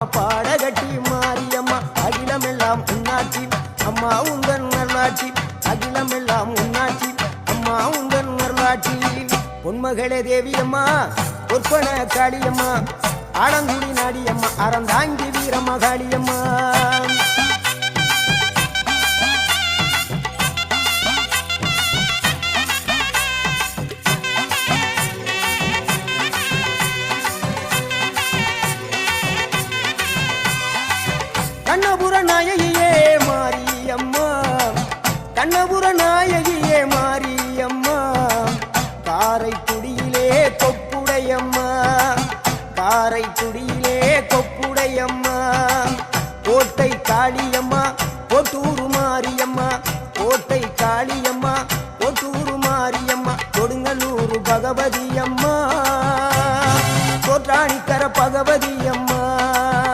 பாடகட்டி மாரியம்மா அகிலமெல்லாம் உன்னாட்சி. அம்மா உங்கள் நல்லாட்சி அகிலமெல்லாம் உன்னாட்சி. அம்மா உங்கள் நல்லாட்சி பொன்மகளே தேவியம்மா பொற்பன காளியம்மா. ஆலங்குடி நாடியம்மா அறந்தாங்கி வீரம்மா காளியம்மா கண்ணபுர நாயகியே மாரியம்மா. கண்ணபுர நாயகியே மாரியம்மா. காரைக்குடியிலே கொப்புடையம்மா. காரைக்குடியிலே கொப்புடையம்மா. கோட்டை காளியம்மா கோட்டூரு மாரியம்மா. கோட்டை காளியம்மா கோட்டூரு மாரியம்மா. கொடுங்கல்லூர் பகவதியம்மா. அம்மா பகவதியம்மா.